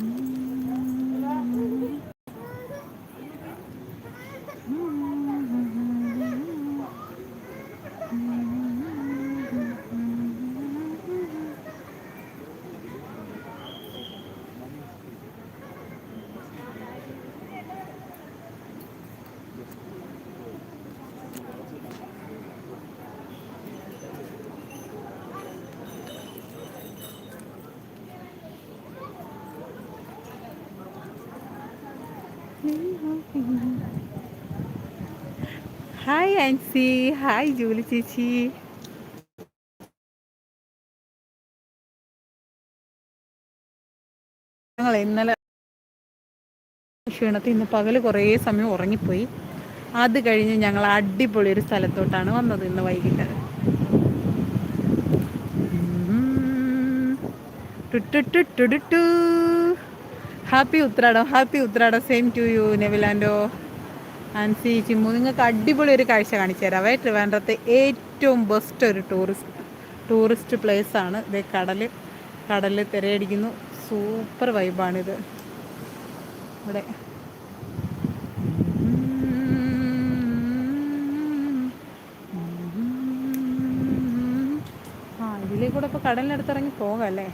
Mm. Hi Ancy hi Julie ചേച്ചി. ഞങ്ങൾ ഇന്നലെ ക്ഷീണത്തിൽ ഇന്ന് പകൽ കുറേ സമയം ഉറങ്ങിപ്പോയി. അത് കഴിഞ്ഞ് ഞങ്ങൾ അടിപൊളി ഒരു സ്ഥലത്തോട്ടാണ് വന്നത് ഇന്ന് വൈകിട്ട് happy Uthradam happy Uthradam same to you നെവിലാൻഡോ Ancy Chimmu നിങ്ങൾക്ക് അടിപൊളി ഒരു കാഴ്ച കാണിച്ചു തരാവേ ട്രിവാൻഡ്രത്തെ ഏറ്റവും ബെസ്റ്റ് ഒരു ടൂറിസ്റ്റ് ടൂറിസ്റ്റ് പ്ലേസ് ആണ്. ഇത് കടൽ കടലിൽ തിരയടിക്കുന്നു. സൂപ്പർ വൈബാണിത് ഇവിടെ. ആ ഇതിലേക്കൂടെ കൂടെ ഇപ്പോൾ കടലിനടുത്തിറങ്ങി പോകാം അല്ലേ?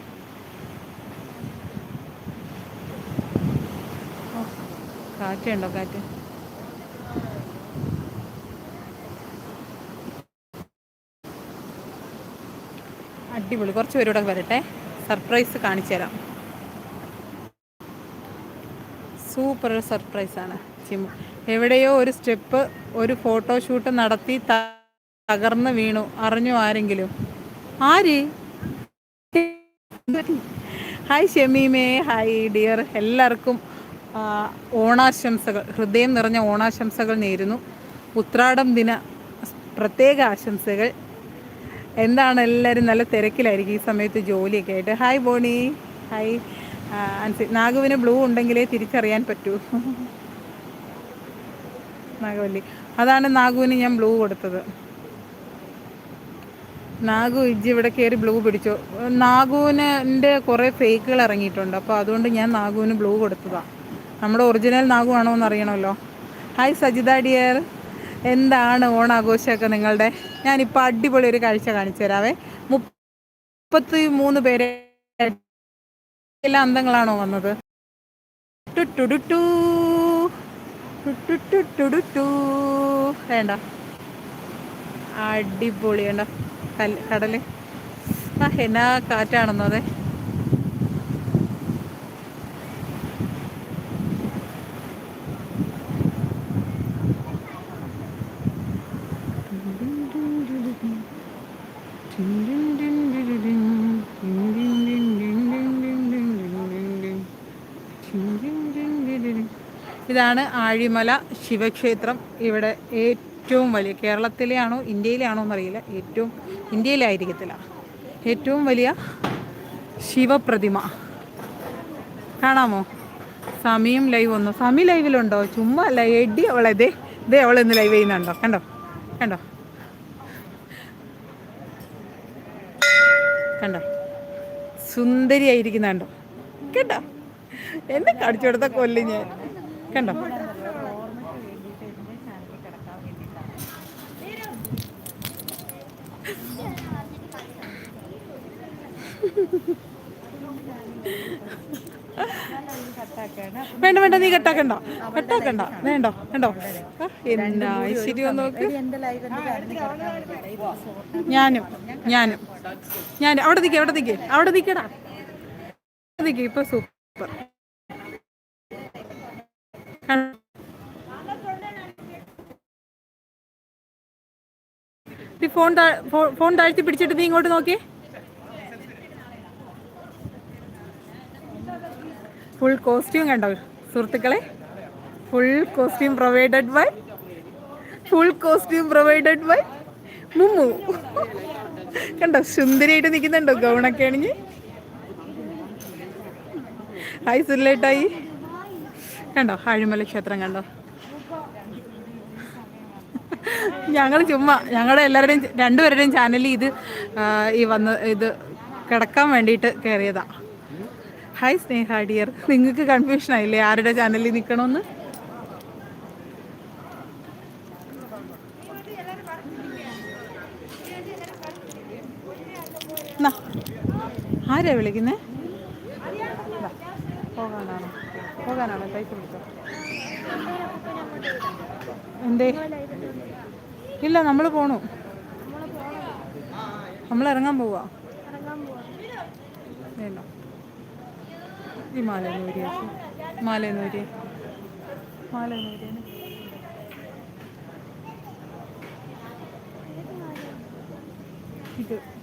കാറ്റുണ്ടോ കാറ്റ്? അടിപൊളി. കുറച്ച് പേരൂടെ വരട്ടെ സർപ്രൈസ് കാണിച്ചു തരാം. സൂപ്പർ സർപ്രൈസാണ് ചിമ്മു. എവിടെയോ ഒരു സ്റ്റെപ്പ് ഒരു ഫോട്ടോഷൂട്ട് നടത്തി തകർന്ന് വീണു. അറിഞ്ഞു ആരെങ്കിലും? ആര്? ഹായ് ഷമീമേ ഹായ് ഡിയർ എല്ലാവർക്കും ഓണാശംസകൾ ഹൃദയം നിറഞ്ഞ ഓണാശംസകൾ നേരുന്നു. ഉത്രാടം ദിന പ്രത്യേക ആശംസകൾ. എന്താണ് എല്ലാവരും നല്ല തിരക്കിലായിരിക്കും ഈ സമയത്ത് ജോലിയൊക്കെ ആയിട്ട്. ഹായ് ബോണി. ഹായ് അൻസി നാഗുവിന് ബ്ലൂ ഉണ്ടെങ്കിലേ തിരിച്ചറിയാൻ പറ്റൂ. നാഗവല്ലി. അതാണ് നാഗുവിന് ഞാൻ ബ്ലൂ കൊടുത്തത്. നാഗു ഇജ്ജി ഇവിടെ കയറി ബ്ലൂ പിടിച്ചു. നാഗുവിന്റെ കുറേ ഫേക്കുകൾ ഇറങ്ങിയിട്ടുണ്ട്. അപ്പോൾ അതുകൊണ്ട് ഞാൻ നാഗുവിന് ബ്ലൂ കൊടുത്തതാണ് നമ്മുടെ ഒറിജിനൽ നാഗുവാണോ എന്ന് അറിയണമല്ലോ. ഹായ് സജിത ഡിയർ എന്താണ് ഓണാഘോഷമൊക്കെ നിങ്ങളുടെ? ഞാനിപ്പോൾ അടിപൊളി ഒരു കാഴ്ച കാണിച്ചു തരാവേ. മുപ്പത്തി മൂന്ന് പേരെ എല്ലാ അന്തങ്ങളാണോ വന്നത്. വേണ്ട. അടിപൊളി വേണ്ട. കല്ല് കടൽ. എന്നാ കാറ്റാണെന്നോ അതെ? ഇതാണ് ആഴിമല ശിവക്ഷേത്രം. ഇവിടെ ഏറ്റവും വലിയ കേരളത്തിലെ ആണോ ഇന്ത്യയിലെ ആണോ എന്നറിയില്ല. ഏറ്റവും ഇന്ത്യയിലായിരിക്കത്തില്ല. ഏറ്റവും വലിയ ശിവപ്രതിമ. കാണാമോ? സമയം ലൈവ് വന്നു. സമി ലൈവിലുണ്ടോ ചുമ്മാ അല്ല എടി അവളെ ദേ ദേ അവൾ ഇന്ന് ലൈവ് ചെയ്യുന്നുണ്ടോ? കണ്ടോ? കണ്ടോ? കണ്ടോ? സുന്ദരിയായിരിക്കുന്നുണ്ടോ? കേട്ടോ? എന്നെ കടിച്ചെടുത്ത കൊടുത്ത കൊല്ലി ഞാൻ. കണ്ടോ? വേണ്ട വേണ്ട നീ കട്ടാക്കണ്ട. കട്ടാക്കണ്ട. വേണ്ടോ? വേണ്ടോ എന്നാ ശരി നോക്ക്. ഞാനും ഞാനും ഞാനും. അവിടെ നിൽക്കേ അവിടെ നിൽക്കേ അവിടെ നിൽക്കടാ നിൽക്കേ ഇപ്പൊ സൂപ്പർ. ഫോൺ ഫോൺ താഴ്ത്തി പിടിച്ചിട്ട് നീ ഇങ്ങോട്ട് നോക്കിയേ ഫുൾ കോസ്റ്റ്യൂം കണ്ടോ? സുഹൃത്തുക്കളെ full costume provided by full costume provided by Mummu. കണ്ടോ? സുന്ദരിയായിട്ട് നിൽക്കുന്നുണ്ടോ ഗൗണൊക്കെ അണിഞ്ഞ്? ഹായ് സുല്ലേട്ടായി കണ്ടോ? ആഴിമല ക്ഷേത്രം കണ്ടോ? ഞങ്ങൾ ചുമ്മാ ഞങ്ങളുടെ എല്ലാവരുടെയും രണ്ടുപേരുടെയും ചാനലിൽ ഇത് ഈ വന്ന് ഇത് കിടക്കാൻ വേണ്ടിയിട്ട് കയറിയതാ ഹായ് സ്നേഹ ഡിയർ നിങ്ങൾക്ക് കൺഫ്യൂഷൻ ആയില്ലേ? ആരുടെ ചാനലിൽ നിൽക്കണമെന്ന് ആരാ വിളിക്കുന്നേ? പോകാനാണോ? പോകാനാണോ? പൈസ എന്തേ? ഇല്ല നമ്മൾ പോണു. നമ്മൾ ഇറങ്ങാൻ പോവാ. വേണ്ട. ഈ മാലയനൂരി മാലയനൂരി മാലയനൂരി മാലയൊന്ന്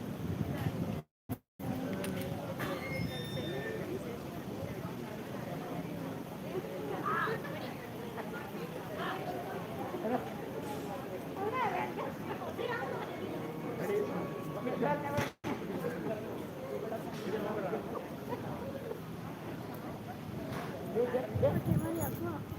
对对对，没错。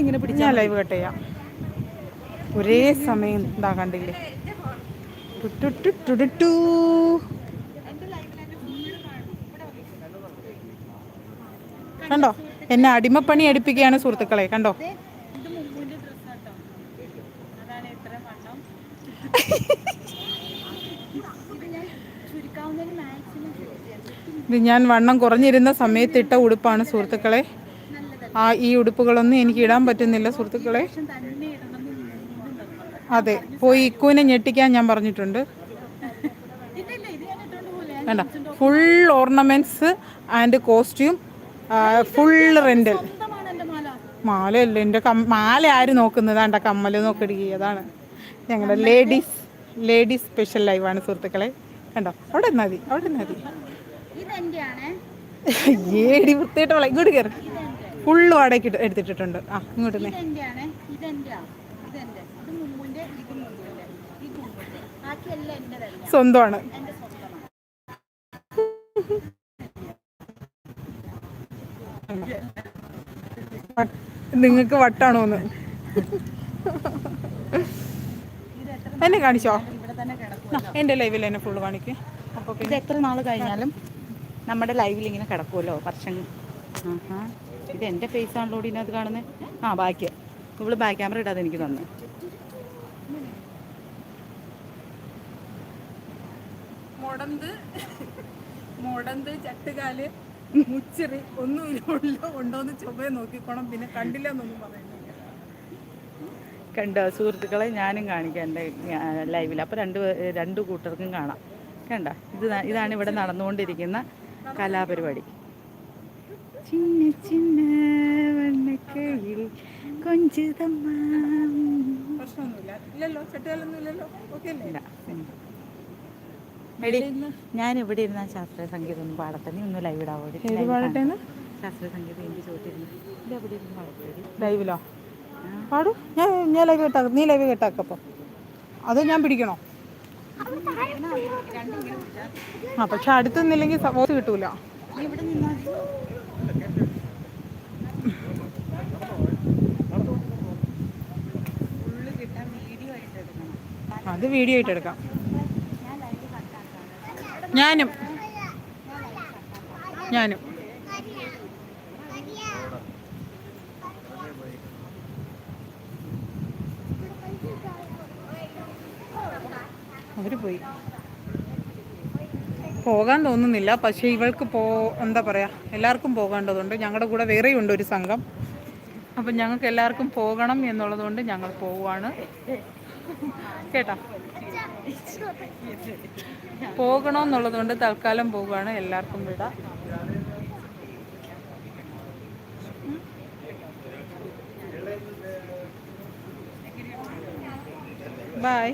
ഇങ്ങനെ ഞാൻ ലൈവ് കട്ട് ചെയ്യാം. ഒരേ സമയം എന്താ കണ്ടില്ലേ. കണ്ടോ? എന്നെ അടിമപ്പണി എടുപ്പിക്കുകയാണ് സുഹൃത്തുക്കളെ കണ്ടോ? ഇത് ഞാൻ വണ്ണം കുറഞ്ഞിരുന്ന സമയത്തിട്ട ഉടുപ്പാണ് സുഹൃത്തുക്കളെ. ആ ഈ ഉടുപ്പുകളൊന്നും എനിക്ക് ഇടാൻ പറ്റുന്നില്ല സുഹൃത്തുക്കളെ. അതെ പോയി ഇക്കുവിനെ ഞെട്ടിക്കാൻ ഞാൻ പറഞ്ഞിട്ടുണ്ട്. വേണ്ട full ornaments and costume full rental മാലയല്ല എന്റെ കം മാല ആര് നോക്കുന്നത്? വേണ്ട കമ്മൽ നോക്കടി അതാണ് ഞങ്ങളുടെ ലേഡീസ് ലേഡീസ് സ്പെഷ്യൽ ലൈവാണ് സുഹൃത്തുക്കളെ. കണ്ടോ? അവിടെ നിന്നാ മതി അവിടെ നിന്നാ മതി. ഏടി വൃത്തിയായിട്ട് ഇങ്ങോട്ട് കയറി ഫുള്ള് വാടകയ്ക്ക് എടുത്തിട്ടിട്ടുണ്ട്. ആ ഇങ്ങോട്ട് സ്വന്തമാണ്. നിങ്ങക്ക് വട്ടാണോ നിങ്ങൾക്ക് വട്ടാണോന്ന്. എന്നെ കാണിച്ചോ? എന്റെ എന്റെ ലൈവിൽ എന്നെ ഫുള്ള് കാണിക്കേ. അപ്പോൾ ഇത് എത്ര നാൾ കഴിഞ്ഞാലും നമ്മുടെ ലൈവിൽ ഇങ്ങനെ കിടക്കുമല്ലോ വർഷം. ആഹാ. ഇത് എന്റെ ഫേസ് ആണല്ലോ ഇതിനകത്ത് കാണുന്നത് ആ ബാക്ക്. ഇവൾ ബാക്ക് ക്യാമറ ഇടാതെ എനിക്ക് തന്നു. മൊടന്ത്. മൊടന്ത് ചട്ടുകാൽ മുച്ചിറി ഒന്നുമില്ല ഉണ്ടോന്ന് ചൊവ്വയെ നോക്കിക്കോണം. പിന്നെ കണ്ടില്ല എന്നൊന്നും കണ്ടോ സുഹൃത്തുക്കളെ ഞാനും കാണിക്കാം എന്റെ ലൈവിൽ അപ്പോൾ രണ്ടു രണ്ട് കൂട്ടർക്കും കാണാം. കണ്ട? ഇത് ഇതാണ് ഇവിടെ നടന്നുകൊണ്ടിരിക്കുന്ന കലാപരിപാടി. ചിന്ന ചിന്ന വണ്ണക്കയിൽ കൊഞ്ചുതമ്മ. ഞാൻ ഇവിടെ ഇരുന്ന? ശാസ്ത്രീയ സംഗീതം ഒന്ന് പാടത്തെ നീ ഒന്ന് ലൈവ് ഇടാവോ. ശാസ്ത്രീയ സംഗീതം എനിക്ക് ചോദിച്ചിരുന്നു. ലൈവിലോ പാടു. ഞാൻ ഞാൻ ലൈവ് കേട്ടാക്കാം നീ ലൈവ് കേട്ടാക്കപ്പോ അത് ഞാൻ പിടിക്കണോ? ആ പക്ഷെ അടുത്ത് നിന്നില്ലെങ്കിൽ സപ്പോസ് കിട്ടൂല ഇവിടെ നിന്നാ? അത് വീഡിയോ ആയിട്ട് എടുക്കാം. ഞാനും. ഞാനും. അവർ പോയി. പോകാൻ തോന്നുന്നില്ല. പക്ഷേ ഇവൾക്ക് പോ എന്താ പറയുക എല്ലാവർക്കും പോകേണ്ടതുണ്ട്. ഞങ്ങളുടെ കൂടെ വേറെയും ഉണ്ട് ഒരു സംഘം. അപ്പം ഞങ്ങൾക്ക് എല്ലാവർക്കും പോകണം എന്നുള്ളതുകൊണ്ട് ഞങ്ങൾ പോവുകയാണ് കേട്ടാ? പോകണമെന്നുള്ളതുകൊണ്ട് തൽക്കാലം പോവുകയാണ് എല്ലാവർക്കും വിടാം. ബായ്